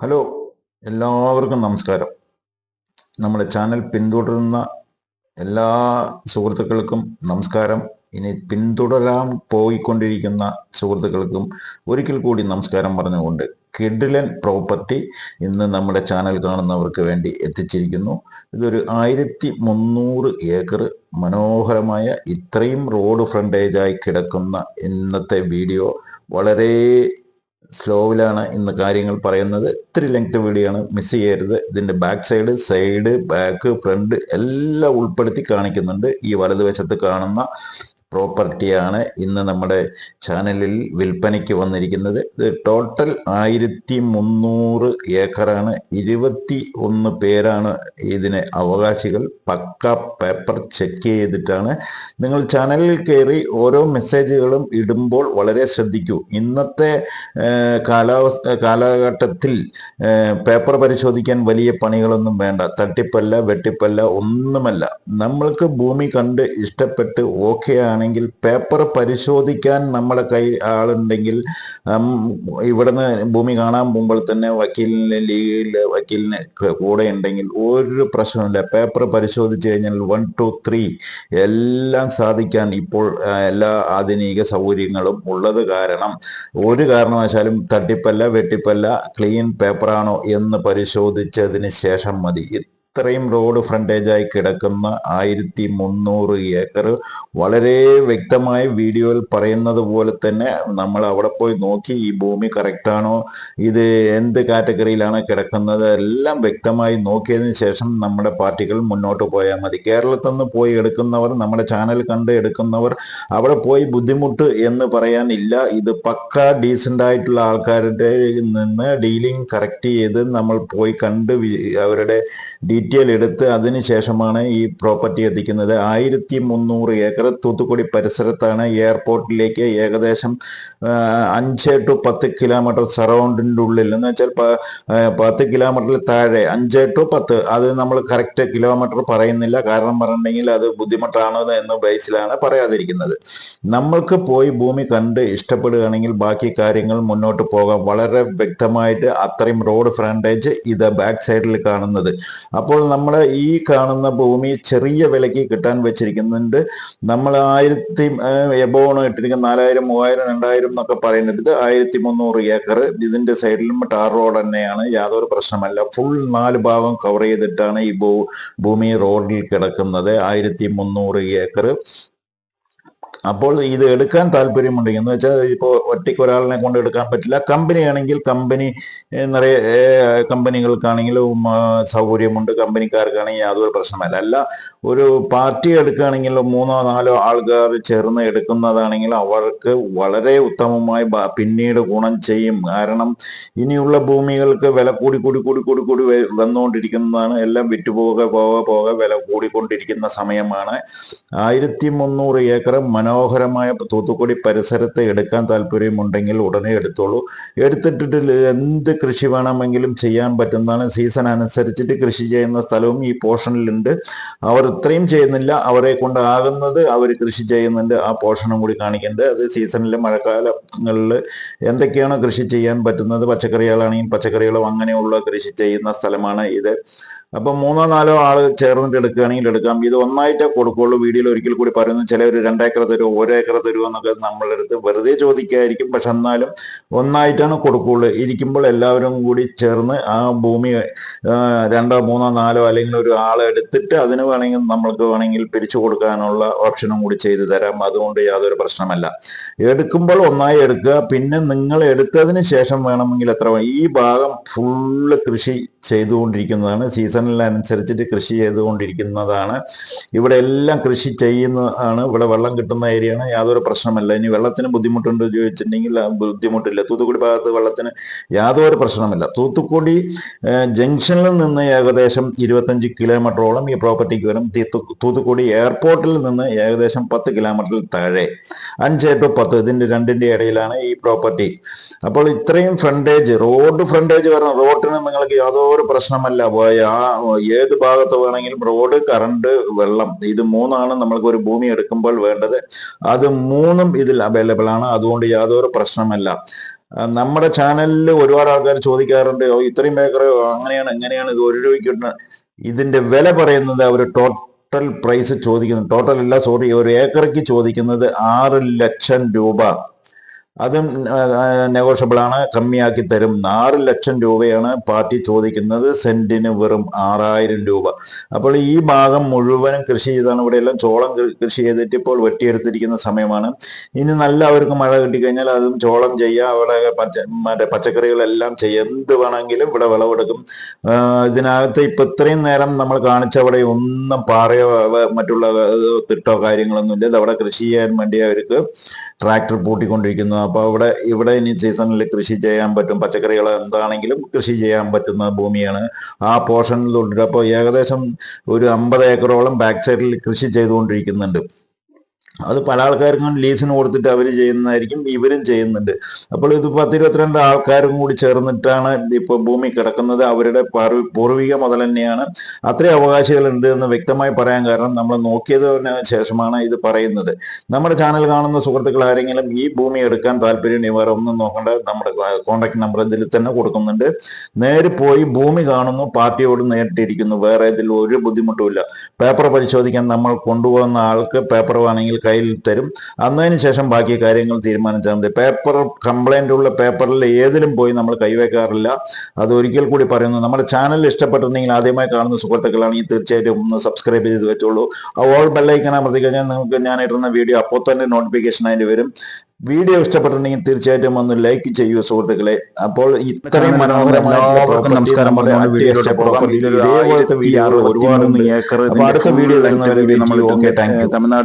Hello എല്ലാവർക്കും നമസ്കാരം. നമ്മുടെ ചാനൽ പിന്തുടരുന്ന എല്ലാ സുഹൃത്തുക്കൾക്കും നമസ്കാരം. ഇനി പിന്തുടരാൻ പോയിക്കൊണ്ടിരിക്കുന്ന സുഹൃത്തുക്കൾക്കും ഒരിക്കൽ കൂടി നമസ്കാരം പറഞ്ഞുകൊണ്ട് കിഡിലൻ പ്രോപ്പർട്ടി ഇന്ന് നമ്മുടെ ചാനൽ കാണുന്നവർക്ക് വേണ്ടി എത്തിച്ചിരിക്കുന്നു. ഇതൊരു ആയിരത്തി മുന്നൂറ് ഏക്കർ മനോഹരമായ ഇത്രയും റോഡ് ഫ്രണ്ടേജായി കിടക്കുന്ന ഇന്നത്തെ വീഡിയോ വളരെ സ്ലോവിലാണ് ഇന്ന് കാര്യങ്ങൾ പറയുന്നത്. ഇത്തിരി ലെങ്ത് വീഡിയോ ആണ് മിസ് ചെയ്യരുത്. ഇതിന്റെ back side side back front എല്ലാം ഉൾപ്പെടുത്തി കാണിക്കുന്നുണ്ട്. ഈ വലതുവശത്ത് കാണുന്ന പ്രോപ്പർട്ടിയാണ് ഇന്ന് നമ്മുടെ ചാനലിൽ വിൽപ്പനയ്ക്ക് വന്നിരിക്കുന്നത്. ഇത് ടോട്ടൽ ആയിരത്തി മുന്നൂറ് ഏക്കറാണ്. ഇരുപത്തി ഒന്ന് പേരാണ് ഇതിന് അവകാശികൾ. പക്ക പേപ്പർ ചെക്ക് ചെയ്തിട്ടാണ്. നിങ്ങൾ ചാനലിൽ കയറി ഓരോ മെസ്സേജുകളും ഇടുമ്പോൾ വളരെ ശ്രദ്ധിക്കൂ. ഇന്നത്തെ കാലാവസ്ഥ കാലഘട്ടത്തിൽ പേപ്പർ പരിശോധിക്കാൻ വലിയ പണികളൊന്നും വേണ്ട. തട്ടിപ്പല്ല വെട്ടിപ്പല്ല ഒന്നുമല്ല. നമ്മൾക്ക് ഭൂമി കണ്ട് ഇഷ്ടപ്പെട്ട് ഓക്കെ ആണെങ്കിൽ പേപ്പർ പരിശോധിക്കാൻ നമ്മുടെ കൈ ആളുണ്ടെങ്കിൽ ഇവിടുന്ന് ഭൂമി കാണാൻ പോകുമ്പോൾ തന്നെ വക്കീലിന് ലീഗിൽ വക്കീലിന് കൂടെ ഉണ്ടെങ്കിൽ ഒരു പ്രശ്നമില്ല പേപ്പർ പരിശോധിച്ച് കഴിഞ്ഞാൽ വൺ ടു ത്രീ എല്ലാം സാധിക്കാൻ ഇപ്പോൾ എല്ലാ ആധുനിക സൗകര്യങ്ങളും ഉള്ളത് കാരണം ഒരു കാരണവശാലും തട്ടിപ്പല്ല വെട്ടിപ്പല്ല ക്ലീൻ പേപ്പറാണോ എന്ന് പരിശോധിച്ചതിന് ശേഷം മതി. ഇത്രയും റോഡ് ഫ്രണ്ടേജായി കിടക്കുന്ന ആയിരത്തി മുന്നൂറ് ഏക്കർ വളരെ വ്യക്തമായി വീഡിയോയിൽ പറയുന്നത് പോലെ തന്നെ നമ്മൾ അവിടെ പോയി നോക്കി ഈ ഭൂമി കറക്റ്റാണോ ഇത് എന്ത് കാറ്റഗറിയിലാണ് കിടക്കുന്നത് എല്ലാം വ്യക്തമായി നോക്കിയതിന് ശേഷം നമ്മുടെ പാർട്ടികൾ മുന്നോട്ട് പോയാൽ മതി. കേരളത്തിൽ നിന്ന് പോയി എടുക്കുന്നവർ നമ്മുടെ ചാനൽ കണ്ട് എടുക്കുന്നവർ അവിടെ പോയി ബുദ്ധിമുട്ട് എന്ന് പറയാനില്ല ഇത് പക്ക ഡീസന്റ് ആയിട്ടുള്ള ആൾക്കാരുടെ നിന്ന് ഡീലിംഗ് കറക്റ്റ് ചെയ്ത് നമ്മൾ പോയി കണ്ട് അവരുടെ ഡീറ്റെയിൽ എടുത്ത് അതിനുശേഷമാണ് ഈ പ്രോപ്പർട്ടി എത്തിക്കുന്നത്. ആയിരത്തി മുന്നൂറ് ഏക്കർ തൂത്തുക്കുടി പരിസരത്താണ് എയർപോർട്ടിലേക്ക് ഏകദേശം അഞ്ച് ടു പത്ത് കിലോമീറ്റർ സറൗണ്ടിന്റെ ഉള്ളിൽ എന്ന് വെച്ചാൽ പത്ത് കിലോമീറ്ററിൽ താഴെ അഞ്ച് ടു പത്ത്. അത് നമ്മൾ കറക്റ്റ് കിലോമീറ്റർ പറയുന്നില്ല. കാരണം പറഞ്ഞിട്ടുണ്ടെങ്കിൽ അത് ബുദ്ധിമുട്ടാണ് എന്ന് ബേസിലാണ് പറയാതിരിക്കുന്നത്. നമ്മൾക്ക് പോയി ഭൂമി കണ്ട് ഇഷ്ടപ്പെടുകയാണെങ്കിൽ ബാക്കി കാര്യങ്ങൾ മുന്നോട്ട് പോകാം. വളരെ വ്യക്തമായിട്ട് അത്രയും റോഡ് ഫ്രണ്ടേജ് ഇത് ബാക്ക് സൈഡിൽ കാണുന്നത്. അപ്പോൾ നമ്മൾ ഈ കാണുന്ന ഭൂമി ചെറിയ വിലയ്ക്ക് കിട്ടാൻ വെച്ചിരിക്കുന്നുണ്ട്. നമ്മൾ ആയിരത്തി എബോണ് ഇട്ടിരിക്കുന്ന നാലായിരം മൂവായിരം രണ്ടായിരം എന്നൊക്കെ പറയുന്നത് ഇത് ആയിരത്തി മുന്നൂറ് ഏക്കർ ഇതിന്റെ സൈഡിലും ടാർ റോഡ് തന്നെയാണ്. യാതൊരു പ്രശ്നമല്ല ഫുൾ നാല് ഭാഗം കവർ ചെയ്തിട്ടാണ് ഈ ഭൂമി റോഡിൽ കിടക്കുന്നത്. ആയിരത്തി മുന്നൂറ് ഏക്കർ അപ്പോൾ ഇത് എടുക്കാൻ താല്പര്യമുണ്ടെങ്കിൽ എന്ന് വെച്ചാൽ ഇപ്പോൾ ഒറ്റയ്ക്ക് ഒരാളിനെ കൊണ്ട് എടുക്കാൻ പറ്റില്ല. കമ്പനി ആണെങ്കിൽ കമ്പനി നിറയെ കമ്പനികൾക്കാണെങ്കിലും സൗകര്യമുണ്ട്. കമ്പനിക്കാർക്കാണെങ്കിൽ യാതൊരു പ്രശ്നമല്ല അല്ല ഒരു പാർട്ടി എടുക്കുകയാണെങ്കിൽ മൂന്നോ നാലോ ആൾക്കാർ ചേർന്ന് എടുക്കുന്നതാണെങ്കിൽ അവർക്ക് വളരെ ഉത്തമമായി പിന്നീട് ഗുണം ചെയ്യും. കാരണം ഇനിയുള്ള ഭൂമികൾക്ക് വില കൂടി കൂടി കൂടി കൂടി കൂടി വന്നുകൊണ്ടിരിക്കുന്നതാണ്. എല്ലാം വിറ്റുപോക പോക പോക വില കൂടിക്കൊണ്ടിരിക്കുന്ന സമയമാണ്. ആയിരത്തി മുന്നൂറ് ഏക്കർ മനോഹരമായ തൂത്തുക്കുടി പരിസരത്ത് എടുക്കാൻ താല്പര്യമുണ്ടെങ്കിൽ ഉടനെ എടുത്തോളൂ. എടുത്തിട്ടിട്ട് എന്ത് കൃഷി വേണമെങ്കിലും ചെയ്യാൻ പറ്റുന്നതാണ്. സീസൺ അനുസരിച്ചിട്ട് കൃഷി ചെയ്യുന്ന സ്ഥലവും ഈ പോർഷനിലുണ്ട്. അവർ ഇത്രയും ചെയ്യുന്നില്ല. അവരെ കൊണ്ടാകുന്നത് അവർ കൃഷി ചെയ്യുന്നുണ്ട്. ആ പോഷണം കൂടി കാണിക്കേണ്ടത് അത് സീസണിലെ മഴക്കാലങ്ങളിൽ എന്തൊക്കെയാണോ കൃഷി ചെയ്യാൻ പറ്റുന്നത്? പച്ചക്കറികളാണെങ്കിൽ പച്ചക്കറികളും അങ്ങനെയുള്ള കൃഷി ചെയ്യുന്ന സ്ഥലമാണ് ഇത്. അപ്പൊ മൂന്നോ നാലോ ആൾ ചേർന്നിട്ട് എടുക്കുകയാണെങ്കിൽ എടുക്കാം. ഇത് ഒന്നായിട്ടേ കൊടുക്കുള്ളൂ. വീഡിയോയിൽ ഒരിക്കൽ കൂടി പറയുന്നു ചില ഒരു രണ്ടേക്കർ തരുമോ ഒരേക്കർ തരുമോ എന്നൊക്കെ നമ്മളുടെ അടുത്ത് വെറുതെ ചോദിക്കായിരിക്കും പക്ഷെ എന്നാലും ഒന്നായിട്ടാണ് കൊടുക്കുള്ളൂ. ഇരിക്കുമ്പോൾ എല്ലാവരും കൂടി ചേർന്ന് ആ ഭൂമി രണ്ടോ മൂന്നോ നാലോ അല്ലെങ്കിൽ ഒരു ആളെ എടുത്തിട്ട് അതിന് വേണമെങ്കിൽ നമ്മൾക്ക് വേണമെങ്കിൽ പിരിച്ചു കൊടുക്കാനുള്ള ഓപ്ഷനും കൂടി ചെയ്തു തരാം. അതുകൊണ്ട് യാതൊരു പ്രശ്നമല്ല. എടുക്കുമ്പോൾ ഒന്നായി എടുക്കുക. പിന്നെ നിങ്ങൾ എടുത്തതിന് ശേഷം വേണമെങ്കിൽ എത്ര ഈ ഭാഗം ഫുള്ള് കൃഷി ചെയ്തുകൊണ്ടിരിക്കുന്നതാണ്. സീസണിനനുസരിച്ചിട്ട് കൃഷി ചെയ്തുകൊണ്ടിരിക്കുന്നതാണ്. ഇവിടെ എല്ലാം കൃഷി ചെയ്യുന്നതാണ് ഇവിടെ വെള്ളം കിട്ടുന്ന ഏരിയയാണ് യാതൊരു പ്രശ്നമല്ല. ഇനി വെള്ളത്തിന് ബുദ്ധിമുട്ടുണ്ടോ ചോദിച്ചിട്ടുണ്ടെങ്കിൽ ബുദ്ധിമുട്ടില്ല. തൂത്തുക്കുടി ഭാഗത്ത് വെള്ളത്തിന് യാതൊരു പ്രശ്നമില്ല. തൂത്തുക്കുടി ജംഗ്ഷനിൽ നിന്ന് ഏകദേശം ഇരുപത്തഞ്ച് കിലോമീറ്ററോളം ഈ പ്രോപ്പർട്ടിക്ക് വരും. തീത്തു- തൂത്തുക്കുടി എയർപോർട്ടിൽ നിന്ന് ഏകദേശം പത്ത് കിലോമീറ്ററിൽ താഴെ. അഞ്ച് ടു പത്ത് ഇതിന്റെ രണ്ടിന്റെ ഇടയിലാണ് ഈ പ്രോപ്പർട്ടി. അപ്പോൾ ഇത്രയും ഫ്രണ്ടേജ് റോഡ് ഫ്രണ്ടേജ് വരണം റോഡിന് നിങ്ങൾക്ക് യാതൊരു പ്രശ്നമല്ല. പോയ ആ ഏത് ഭാഗത്ത് വേണമെങ്കിലും റോഡ് കറണ്ട് വെള്ളം ഇത് മൂന്നാണ് നമ്മൾക്ക് ഒരു ഭൂമി എടുക്കുമ്പോൾ വേണ്ടത്. അത് മൂന്നും ഇതിൽ അവൈലബിൾ ആണ്. അതുകൊണ്ട് യാതൊരു പ്രശ്നമല്ല. നമ്മുടെ ചാനലിൽ ഒരുപാട് ആൾക്കാർ ചോദിക്കാറുണ്ട് "ഓ, ഇത്രയും ഏക്കർ അങ്ങനെയാണ് എങ്ങനെയാണ് ഇത് ഒരു രൂപയ്ക്ക് ഇതിന്റെ വില പറയുന്നത് അവർ ടോട്ടൽ പ്രൈസ് ചോദിക്കുന്നു. ടോട്ടൽ അല്ല സോറി ഒരു ഏക്കറയ്ക്ക് ചോദിക്കുന്നത് ആറ് ലക്ഷം രൂപ. അതും നെഗോഷ്യബിൾ ആണ് കമ്മിയാക്കി തരും. ആറ് ലക്ഷം രൂപയാണ് പാർട്ടി ചോദിക്കുന്നത്. സെന്റിന് വെറും ആറായിരം രൂപ. അപ്പോൾ ഈ ഭാഗം മുഴുവനും കൃഷി ചെയ്താണ്. ഇവിടെ എല്ലാം ചോളം കൃഷി ചെയ്തിട്ട് ഇപ്പോൾ വെട്ടിയെടുത്തിരിക്കുന്ന സമയമാണ്. ഇനി നല്ല അവർക്ക് മഴ കിട്ടിക്കഴിഞ്ഞാൽ അതും ചോളം ചെയ്യാം അവിടെ പച്ച മറ്റേ പച്ചക്കറികളെല്ലാം ചെയ്യാം എന്ത് വേണമെങ്കിലും ഇവിടെ വിളവെടുക്കും. ഇതിനകത്ത് ഇപ്പൊ ഇത്രയും നേരം നമ്മൾ കാണിച്ച അവിടെ ഒന്നും പാറയോ മറ്റുള്ള തിട്ടോ കാര്യങ്ങളൊന്നും ഇല്ല അവിടെ കൃഷി ചെയ്യാൻ വേണ്ടി അവർക്ക് ട്രാക്ടർ പൂട്ടിക്കൊണ്ടിരിക്കുന്നു. അപ്പോൾ ഇവിടെ ഇവിടെ ഇനി സീസണിൽ കൃഷി ചെയ്യാൻ പറ്റും. പച്ചക്കറികൾ എന്താണെങ്കിലും കൃഷി ചെയ്യാൻ പറ്റുന്ന ഭൂമിയാണ്. ആ പോർഷനിലുണ്ട് അപ്പോൾ ഏകദേശം ഒരു അമ്പത് ഏക്കറോളം ബാക്ക് സൈഡിൽ കൃഷി ചെയ്തുകൊണ്ടിരിക്കുന്നുണ്ട്. അത് പല ആൾക്കാർക്കും ലീസിന് കൊടുത്തിട്ട് അവർ ചെയ്യുന്നതായിരിക്കും ഇവരും ചെയ്യുന്നുണ്ട്. അപ്പോൾ ഇത് പത്തിരുപത്തിരണ്ട് ആൾക്കാരും കൂടി ചേർന്നിട്ടാണ് ഇപ്പോൾ ഭൂമി കിടക്കുന്നത്. അവരുടെ പാർവ- പൂർവിക മുതൽ തന്നെയാണ് അത്രയും അവകാശികളുണ്ട് എന്ന് വ്യക്തമായി പറയാൻ കാരണം നമ്മൾ നോക്കിയതിന് ശേഷമാണ് ഇത് പറയുന്നത്. നമ്മുടെ ചാനൽ കാണുന്ന സുഹൃത്തുക്കൾ ആരെങ്കിലും ഈ ഭൂമി എടുക്കാൻ താല്പര്യം വേറെ ഒന്നും നോക്കേണ്ട. നമ്മുടെ കോൺടാക്ട് നമ്പർ ഇതിൽ തന്നെ കൊടുക്കുന്നുണ്ട്. നേരെ പോയി ഭൂമി കാണുന്നു പാർട്ടിയോട് നേരിട്ടിരിക്കുന്നു. വേറെ ഇതിൽ ഒരു ബുദ്ധിമുട്ടുമില്ല. പേപ്പർ പരിശോധിക്കാൻ നമ്മൾ കൊണ്ടുപോകുന്ന ആൾക്ക് പേപ്പർ വേണമെങ്കിൽ കയ്യിൽ തരും. അന്നതിന് ശേഷം ബാക്കി കാര്യങ്ങൾ തീരുമാനിച്ചാൽ മതി. പേപ്പർ കംപ്ലൈന്റ് ഉള്ള പേപ്പറിൽ ഏതിലും പോയി നമ്മൾ കൈവയ്ക്കാറില്ല. അത് ഒരിക്കൽ കൂടി പറയുന്നു. നമ്മുടെ ചാനൽ ഇഷ്ടപ്പെട്ടിട്ടുണ്ടെങ്കിൽ ആദ്യമായി കാണുന്ന സുഹൃത്തുക്കളാണെങ്കിൽ തീർച്ചയായിട്ടും ഒന്ന് സബ്സ്ക്രൈബ് ചെയ്ത് വെച്ചോളൂ. ആ ഓൾ ബെല്ലൈക്കൻ അമർത്തി കഴിഞ്ഞാൽ നിങ്ങൾക്ക് ഞാൻ ഇടുന്ന വീഡിയോ അപ്പോൾ തന്നെ നോട്ടിഫിക്കേഷൻ ആയിട്ട് വരും. വീഡിയോ ഇഷ്ടപ്പെട്ടിട്ടുണ്ടെങ്കിൽ തീർച്ചയായിട്ടും ഒന്ന് ലൈക്ക് ചെയ്യൂ സുഹൃത്തുക്കളെ. അപ്പോൾ ഇത്രയും മനോഹരമായ നമസ്കാരം. ഒരുപാട് അടുത്ത വീഡിയോ നമ്മൾ. Okay thank you Tamil Nadu